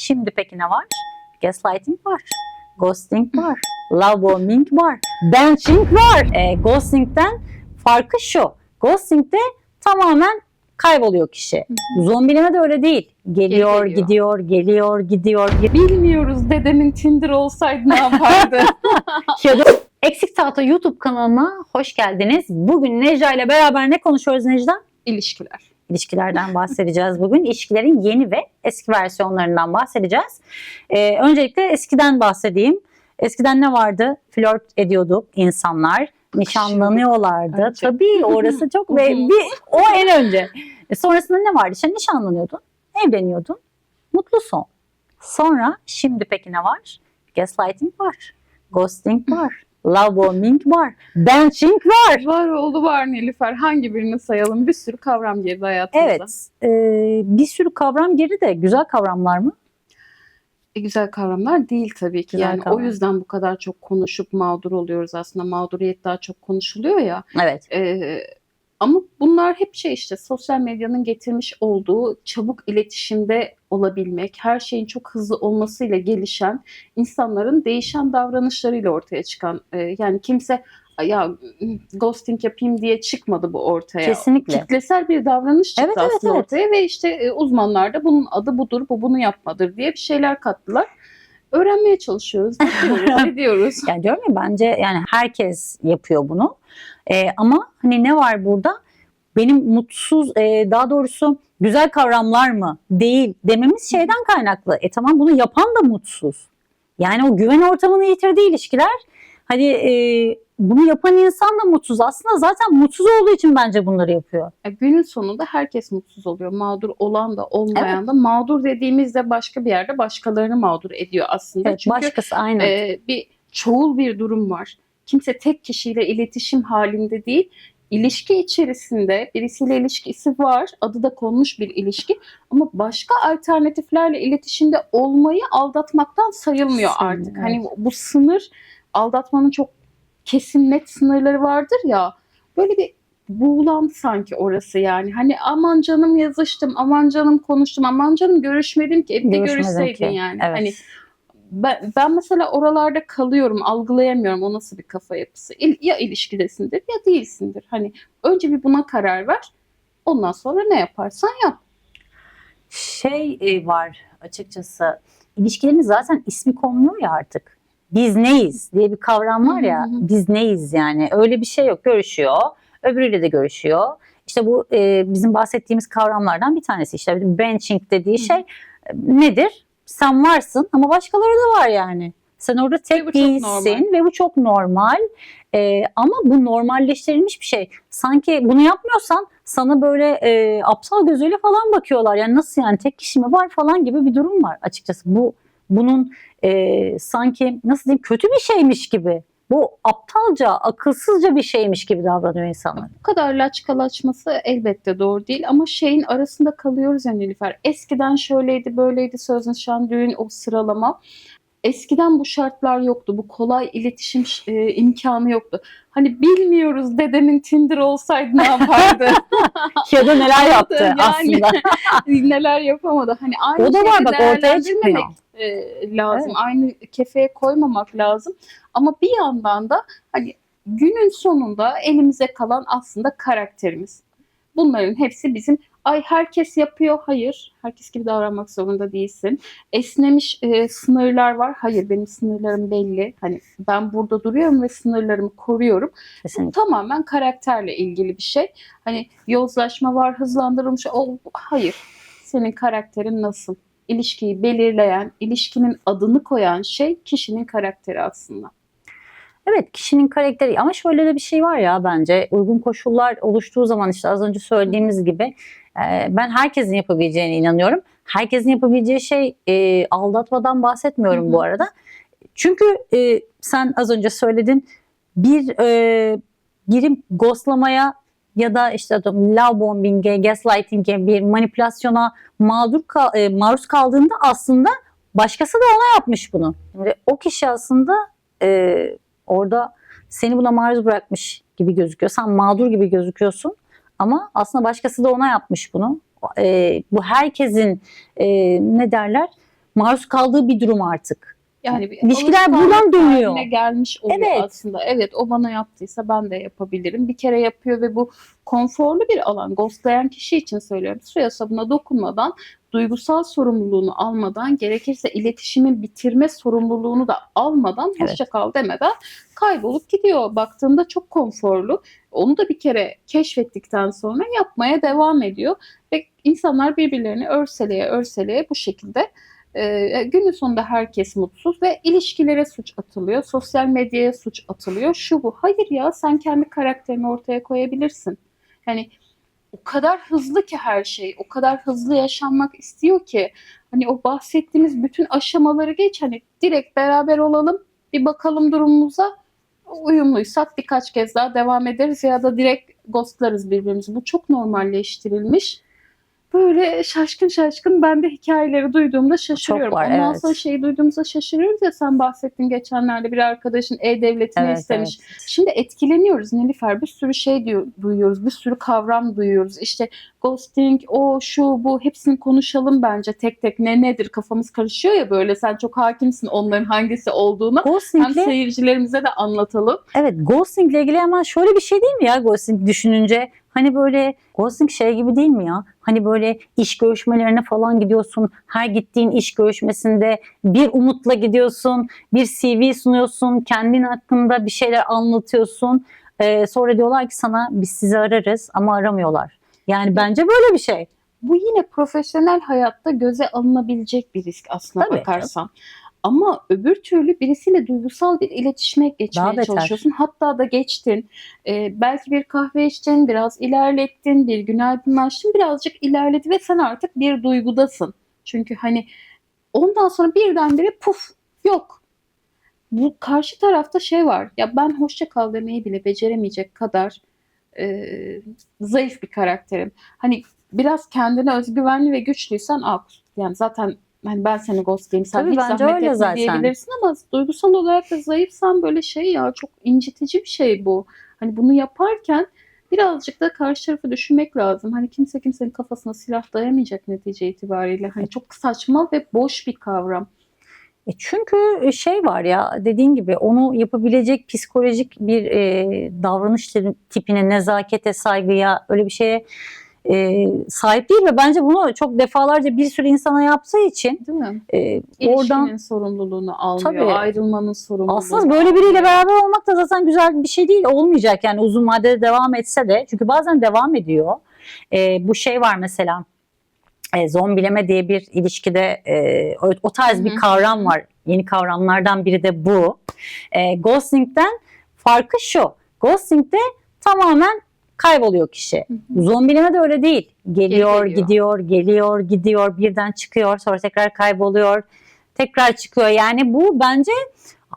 Şimdi peki ne var? Gaslighting var. Ghosting var. Love bombing var. Benching var. E, ghosting'den farkı şu. Ghosting'de tamamen kayboluyor kişi. Zombileme de öyle değil. Geliyor, geliyor. gidiyor, geliyor, gidiyor. Bilmiyoruz dedemin Tinder olsaydı ne yapardı? Ya da Eksik Tahta YouTube kanalına hoş geldiniz. Bugün Necla ile beraber ne konuşuyoruz Necla? İlişkiler. İlişkilerden bahsedeceğiz bugün. İlişkilerin yeni ve eski versiyonlarından bahsedeceğiz. Ee, öncelikle eskiden bahsedeyim. Eskiden ne vardı? Flört ediyorduk insanlar. Nişanlanıyorlardı. Önce. Tabii orası çok ve bir o en önce. E, sonrasında ne vardı? İşte nişanlanıyordun, evleniyordun, mutlu son. Sonra şimdi peki ne var? Gaslighting var, ghosting var, love bombing var, benching var. Var oğlu var Nilüfer. Hangi birini sayalım? Bir sürü kavram girdi hayatımıza. Evet, e, bir sürü kavram girdi de güzel kavramlar mı? E, güzel kavramlar değil tabii ki. Güzel yani kavram. o yüzden bu kadar çok konuşup mağdur oluyoruz aslında. Mağduriyet daha çok konuşuluyor ya. Evet. Ee, ama bunlar hep şey işte sosyal medyanın getirmiş olduğu çabuk iletişimde olabilmek, her şeyin çok hızlı olmasıyla gelişen insanların değişen davranışlarıyla ortaya çıkan e, yani kimse ya ghosting yapayım diye çıkmadı bu ortaya. Kesinlikle. Kitlesel bir davranış çıktı Evet, evet, aslında evet. ortaya ve işte e, uzmanlar da bunun adı budur, bu bunu yapmadır diye bir şeyler kattılar. Öğrenmeye çalışıyoruz, ediyoruz, ediyoruz. Yani diyorum ya bence yani herkes yapıyor bunu. Ee, ama hani ne var burada? Benim mutsuz, e, daha doğrusu güzel kavramlar mı? Değil dememiz şeyden kaynaklı. E tamam bunu yapan da mutsuz. Yani o güven ortamını yitirdiği ilişkiler. Hani e, bunu yapan insan da mutsuz. Aslında zaten mutsuz olduğu için bence bunları yapıyor. Ya günün sonunda herkes mutsuz oluyor. Mağdur olan da olmayan da. Mağdur dediğimizde başka bir yerde başkalarını mağdur ediyor aslında. Evet, Çünkü başkası aynen. e, bir çoğul bir durum var. Kimse tek kişiyle iletişim halinde değil. İlişki içerisinde birisiyle ilişkisi var. Adı da konmuş bir ilişki. Ama başka alternatiflerle iletişimde olmayı aldatmaktan sayılmıyor Sayılmıyor, artık. Hani bu sınır aldatmanın çok kesin net sınırları vardır ya. Böyle bir buğulandı sanki orası yani. Hani aman canım yazıştım, aman canım konuştum, aman canım görüşmedim ki. E bir de Görüşmedim görüşseydin ki. yani. Evet. Hani ben, ben mesela oralarda kalıyorum, algılayamıyorum o nasıl bir kafa yapısı. İl- ya ilişkidesindir ya değilsindir. Hani önce bir buna karar ver. Ondan sonra ne yaparsan yap. şey e, var açıkçası ilişkilerin zaten ismi konmuyor ya artık. Biz neyiz diye bir kavram var ya. Biz neyiz yani. Öyle bir şey yok. Görüşüyor. Öbürüyle de görüşüyor. İşte bu e, bizim bahsettiğimiz kavramlardan bir tanesi. İşte benching dediği şey e, nedir? Sen varsın ama başkaları da var yani. Sen orada tek çok değilsin ve bu çok normal. E, ama bu normalleştirilmiş bir şey. Sanki bunu yapmıyorsan sana böyle e, aptal gözüyle falan bakıyorlar. Yani nasıl yani tek kişi mi var falan gibi bir durum var açıkçası. Bu bunun e, sanki nasıl diyeyim kötü bir şeymiş gibi. Bu aptalca, akılsızca bir şeymiş gibi davranıyor insanlar. Bu kadar laçkalaşması elbette doğru değil ama şeyin arasında kalıyoruz ya Nilüfer. Eskiden şöyleydi böyleydi söz nişan düğün o sıralama. Eskiden bu şartlar yoktu. Bu kolay iletişim e, imkanı yoktu. Hani bilmiyoruz dedemin Tinder olsaydı ne yapardı? ya da neler yaptı Yani aslında. neler yapamadı. Hani aynı O da var bak ortaya çıkmıyor. e, lazım. Evet. Aynı kefeye koymamak lazım. Ama bir yandan da hani günün sonunda elimize kalan aslında karakterimiz. Bunların hepsi bizim ay herkes yapıyor. Hayır. Herkes gibi davranmak zorunda değilsin. Esnemiş e, sınırlar var. Hayır benim sınırlarım belli. Hani ben burada duruyorum ve sınırlarımı koruyorum. Bu Kesinlikle. tamamen karakterle ilgili bir şey. Hani yozlaşma var, hızlandırılmış. O, hayır. Senin karakterin nasıl? İlişkiyi belirleyen, ilişkinin adını koyan şey kişinin karakteri aslında. Evet kişinin karakteri ama şöyle de bir şey var ya bence uygun koşullar oluştuğu zaman işte az önce söylediğimiz gibi e, ben herkesin yapabileceğine inanıyorum. Herkesin yapabileceği şey e, aldatmadan bahsetmiyorum Hı hı. bu arada. Çünkü e, sen az önce söyledin bir e, biri ghostlamaya ya da işte love bombing'e, gaslighting'e bir manipülasyona mağdur kal- e, maruz kaldığında aslında başkası da ona yapmış bunu. Şimdi o kişi aslında e, orada seni buna maruz bırakmış gibi gözüküyor. Sen mağdur gibi gözüküyorsun ama aslında başkası da ona yapmış bunu. E, bu herkesin e, ne derler maruz kaldığı bir durum artık. Yani bir İlişkiler buradan dönüyor. gelmiş oluyor Evet. aslında. Evet o bana yaptıysa ben de yapabilirim. Bir kere yapıyor ve bu konforlu bir alan. Ghostlayan kişi için söylüyorum. Suya sabuna dokunmadan, duygusal sorumluluğunu almadan, gerekirse iletişimin bitirme sorumluluğunu da almadan, Evet. hoşça kal demeden kaybolup gidiyor. Baktığında çok konforlu. Onu da bir kere keşfettikten sonra yapmaya devam ediyor. Ve insanlar birbirlerini örseleye örseleye bu şekilde ee, günün sonunda herkes mutsuz ve ilişkilere suç atılıyor. Sosyal medyaya suç atılıyor. Şu bu. Hayır ya sen kendi karakterini ortaya koyabilirsin. Yani o kadar hızlı ki her şey. O kadar hızlı yaşanmak istiyor ki. Hani o bahsettiğimiz bütün aşamaları geç. Hani direkt beraber olalım. Bir bakalım durumumuza. Uyumluysak birkaç kez daha devam ederiz ya da direkt ghostlarız birbirimizi. Bu çok normalleştirilmiş. Böyle şaşkın şaşkın ben de hikayeleri duyduğumda şaşırıyorum. var, Ondan evet. sonra şeyi duyduğumuzda şaşırıyoruz ya sen bahsettin geçenlerde bir arkadaşın e-devletini Evet, istemiş. Şimdi etkileniyoruz Nilüfer. Bir sürü şey diyor, duyuyoruz. Bir sürü kavram duyuyoruz. İşte ghosting, o, şu, bu hepsini konuşalım bence tek tek. Ne nedir kafamız karışıyor ya böyle. Sen çok hakimsin onların hangisi olduğunu. Hem Ghosting'le seyircilerimize de anlatalım. Evet ghosting ile ilgili hemen şöyle bir şey değil mi ya ghosting düşününce? Hani böyle ghosting şey gibi değil mi ya? Hani böyle iş görüşmelerine falan gidiyorsun. Her gittiğin iş görüşmesinde bir umutla gidiyorsun. Bir CV sunuyorsun. Kendin hakkında bir şeyler anlatıyorsun. Ee, sonra diyorlar ki sana biz sizi ararız ama aramıyorlar. Yani bence böyle bir şey. Bu yine profesyonel hayatta göze alınabilecek bir risk aslına Tabii. bakarsan. Ama öbür türlü birisiyle duygusal bir iletişime Daha geçmeye beter. çalışıyorsun. Hatta da geçtin. Ee, belki bir kahve içtin, biraz ilerlettin, bir günaydınlaştın, birazcık ilerledi ve sen artık bir duygudasın. Çünkü hani ondan sonra birdenbire puf yok. Bu karşı tarafta şey var. Ya ben hoşça kal demeyi bile beceremeyecek kadar e, zayıf bir karakterim. Hani biraz kendine özgüvenli ve güçlüysen aa, yani zaten hani ben seni ghostlayayım sen Tabii hiç bence zahmet öyle etme zaten. diyebilirsin ama duygusal olarak da zayıfsan böyle şey ya çok incitici bir şey bu. Hani bunu yaparken birazcık da karşı tarafı düşünmek lazım. Hani kimse kimsenin kafasına silah dayamayacak netice itibariyle. Hani çok saçma ve boş bir kavram. E çünkü şey var ya dediğin gibi onu yapabilecek psikolojik bir e, davranış tipine, nezakete, saygıya öyle bir şeye e, sahip değil ve bence bunu çok defalarca bir sürü insana yaptığı için Değil mi? e, İlişkinin oradan sorumluluğunu almıyor. Tabii. Ayrılmanın sorumluluğunu aslında böyle biriyle beraber olmak da zaten güzel bir şey değil. Olmayacak yani uzun vadede devam etse de. Çünkü bazen devam ediyor. E, bu şey var mesela e, zombileme diye bir ilişkide e, o, o tarz bir Hı hı. kavram var. Yeni kavramlardan biri de bu. E, ghosting'den farkı şu. Ghosting'de tamamen kayboluyor kişi. Hı hı. Zombileme de öyle değil. Geliyor, geliyor. gidiyor, geliyor, gidiyor, birden çıkıyor, sonra tekrar kayboluyor, tekrar çıkıyor. Yani bu bence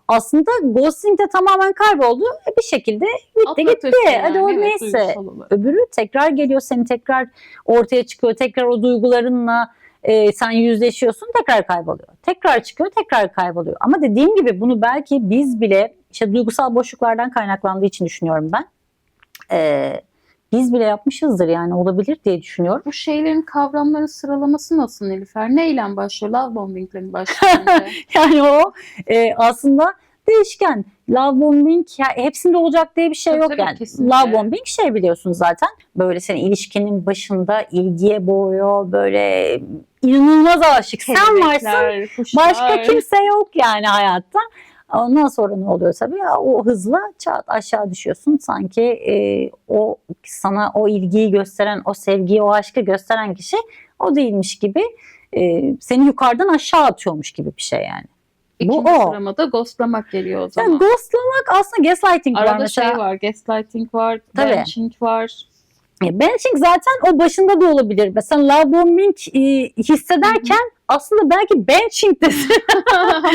aslında ghosting'de tamamen kayboldu. E, Bir şekilde bitti gitti. Atlatıyorsun yani, Hadi o evet, neyse. Öbürü tekrar geliyor, seni tekrar ortaya çıkıyor, tekrar o duygularınla e, sen yüzleşiyorsun, tekrar kayboluyor. Tekrar çıkıyor, tekrar kayboluyor. Ama dediğim gibi bunu belki biz bile işte duygusal boşluklardan kaynaklandığı için düşünüyorum ben. E, biz bile yapmışızdır yani olabilir diye düşünüyorum. Bu şeylerin kavramların sıralaması nasıl Nilüfer? Neyle başlıyor? Love bombingle mi başlıyor? Yani o e, aslında değişken. Love bombing ya, hepsinde olacak diye bir şey Tabii, yok tabii, yani. kesinlikle. Love bombing şey biliyorsun zaten. Böyle seni ilişkinin başında ilgiye boğuyor. Böyle inanılmaz aşık. Sen varsın. Kuşlar. Başka kimse yok yani hayatta. Ondan sonra ne oluyor tabii ya o hızla çat aşağı düşüyorsun. Sanki e, o sana o ilgiyi gösteren, o sevgiyi, o aşkı gösteren kişi o değilmiş gibi e, seni yukarıdan aşağı atıyormuş gibi bir şey yani. Bu İkinci o. sıramada ghostlamak geliyor o Yani zaman. ghostlamak aslında gaslighting var Arada mesela. şey var, gaslighting var, Tabii. benching var. Benching zaten o başında da olabilir. Mesela love bombing e, hissederken aslında belki benching'desin.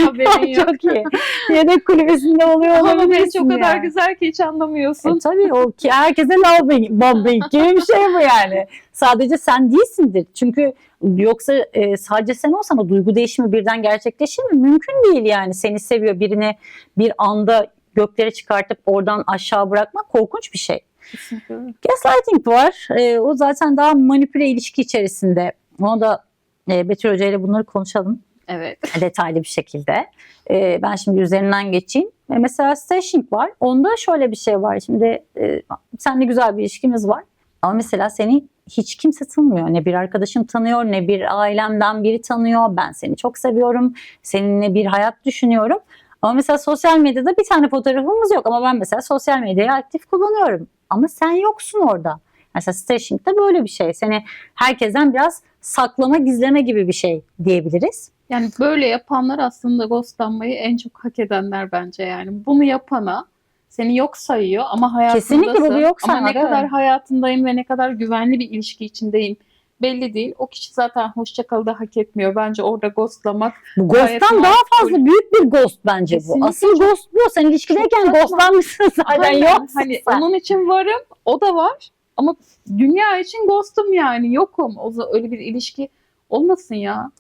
Haberin yok. Çok iyi. Yedek kulübesinde oluyor olabilirsin o kadar yani. güzel ki hiç anlamıyorsun. E, tabii o ki herkese bombing- bombing gibi bir şey bu yani. Sadece sen değilsindir. Çünkü yoksa e, sadece sen olsan o duygu değişimi birden gerçekleşir mi? Mümkün değil yani. Seni seviyor birini bir anda göklere çıkartıp oradan aşağı bırakmak korkunç bir şey. Kesinlikle. Gaslighting var. E, o zaten daha manipüle ilişki içerisinde. Onu da e, Betül Hoca ile bunları konuşalım. Evet. detaylı bir şekilde. Ee, ben şimdi üzerinden geçeyim. E, mesela stashing var. Onda şöyle bir şey var. Şimdi e, seninle güzel bir ilişkimiz var. Ama mesela seni hiç kimse tanımıyor. Ne bir arkadaşım tanıyor, ne bir ailemden biri tanıyor. Ben seni çok seviyorum. Seninle bir hayat düşünüyorum. Ama mesela sosyal medyada bir tane fotoğrafımız yok. Ama ben mesela sosyal medyayı aktif kullanıyorum. Ama sen yoksun orada. Mesela stashing de böyle bir şey. Seni herkesten biraz saklama, gizleme gibi bir şey diyebiliriz. Yani böyle yapanlar aslında ghostlanmayı en çok hak edenler bence yani. Bunu yapana seni yok sayıyor ama hayatındasın. Kesinlikle bu bir yok Ama saymak, ne kadar hayatındayım ve ne kadar güvenli bir ilişki içindeyim belli değil. O kişi zaten hoşça kal da hak etmiyor. Bence orada ghostlamak Bu ghost'tan daha fazla büyük bir ghost bence Kesinlikle bu. Asıl ghost bu. Sen ilişkideyken ghostlanmışsın zaten Aynen. yoksun Hani sen. onun için varım, o da var. Ama dünya için ghostum yani yokum. O zaman öyle bir ilişki olmasın ya.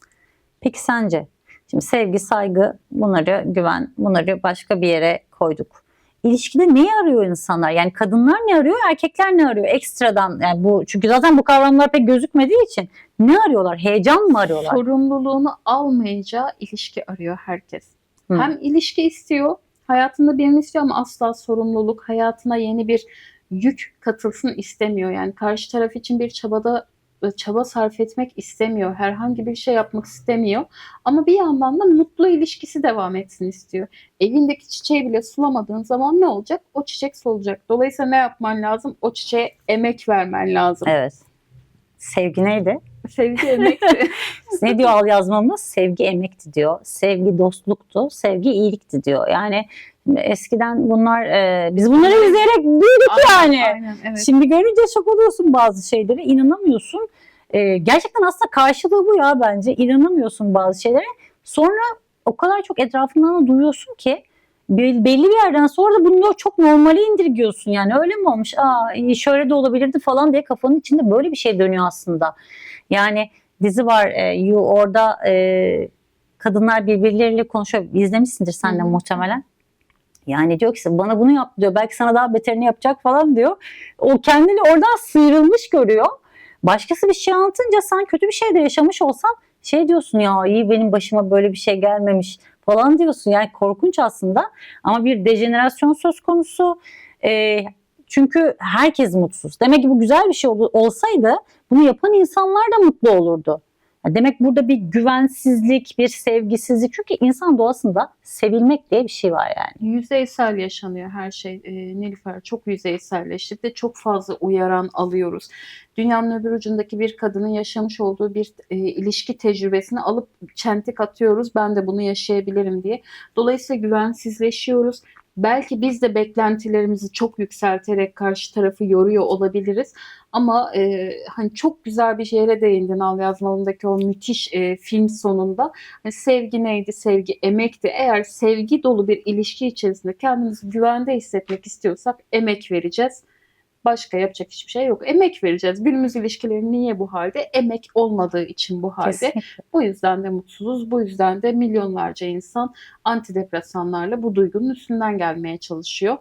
Peki sence? Şimdi sevgi, saygı, bunları güven, bunları başka bir yere koyduk. İlişkide neyi arıyor insanlar? Yani kadınlar ne arıyor, erkekler ne arıyor? Ekstradan yani bu çünkü zaten bu kavramlar pek gözükmediği için ne arıyorlar? Heyecan mı arıyorlar? Sorumluluğunu almayacağı ilişki arıyor herkes. Hı. Hem ilişki istiyor, hayatında birini istiyor ama asla sorumluluk, hayatına yeni bir yük katılsın istemiyor. Yani karşı taraf için bir çabada çaba sarf etmek istemiyor. Herhangi bir şey yapmak istemiyor. Ama bir yandan da mutlu ilişkisi devam etsin istiyor. Evindeki çiçeği bile sulamadığın zaman ne olacak? O çiçek solacak. Dolayısıyla ne yapman lazım? O çiçeğe emek vermen lazım. Evet. Sevgi neydi? Sevgi emekti. ne diyor al yazmamız? Sevgi emekti diyor. Sevgi dostluktu. Sevgi iyilikti diyor. Yani eskiden bunlar e, biz bunları izleyerek büyüdük yani. Aynen, evet. Şimdi görünce şok oluyorsun bazı şeylere, inanamıyorsun. Ee, gerçekten aslında karşılığı bu ya bence. İnanamıyorsun bazı şeylere. Sonra o kadar çok etrafından da duyuyorsun ki belli bir yerden sonra da bunu çok normale indirgiyorsun. Yani öyle mi olmuş? Aa iyi, şöyle de olabilirdi falan diye kafanın içinde böyle bir şey dönüyor aslında. Yani dizi var e, You orada e, kadınlar birbirleriyle konuşuyor. İzlemişsindir sen de muhtemelen. Yani diyor ki bana bunu yap diyor. Belki sana daha beterini yapacak falan diyor. O kendini oradan sıyrılmış görüyor. Başkası bir şey anlatınca sen kötü bir şey de yaşamış olsan şey diyorsun ya iyi benim başıma böyle bir şey gelmemiş falan diyorsun. Yani korkunç aslında ama bir dejenerasyon söz konusu. Ee, çünkü herkes mutsuz. Demek ki bu güzel bir şey ol- olsaydı bunu yapan insanlar da mutlu olurdu. Demek burada bir güvensizlik, bir sevgisizlik. Çünkü insan doğasında sevilmek diye bir şey var yani. Yüzeysel yaşanıyor her şey e, Nilüfer. Çok yüzeyselleşti de çok fazla uyaran alıyoruz. Dünyanın öbür ucundaki bir kadının yaşamış olduğu bir e, ilişki tecrübesini alıp çentik atıyoruz. Ben de bunu yaşayabilirim diye. Dolayısıyla güvensizleşiyoruz. Belki biz de beklentilerimizi çok yükselterek karşı tarafı yoruyor olabiliriz. Ama e, hani çok güzel bir yere değindin Al Yazmalım'daki o müthiş e, film sonunda. Hani sevgi neydi? Sevgi emekti. Eğer sevgi dolu bir ilişki içerisinde kendimizi güvende hissetmek istiyorsak emek vereceğiz. Başka yapacak hiçbir şey yok. Emek vereceğiz. Günümüz ilişkileri niye bu halde? Emek olmadığı için bu halde. Kesinlikle. Bu yüzden de mutsuzuz. Bu yüzden de milyonlarca insan antidepresanlarla bu duygunun üstünden gelmeye çalışıyor.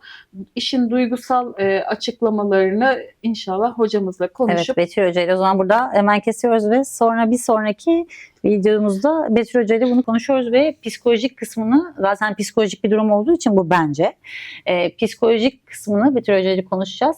İşin duygusal e, açıklamalarını inşallah hocamızla konuşup Evet Betül Hoca ile o zaman burada hemen kesiyoruz ve sonra bir sonraki videomuzda Betül Hoca ile bunu konuşuyoruz ve psikolojik kısmını zaten psikolojik bir durum olduğu için bu bence. Ee, psikolojik kısmını Betül Hoca ile konuşacağız.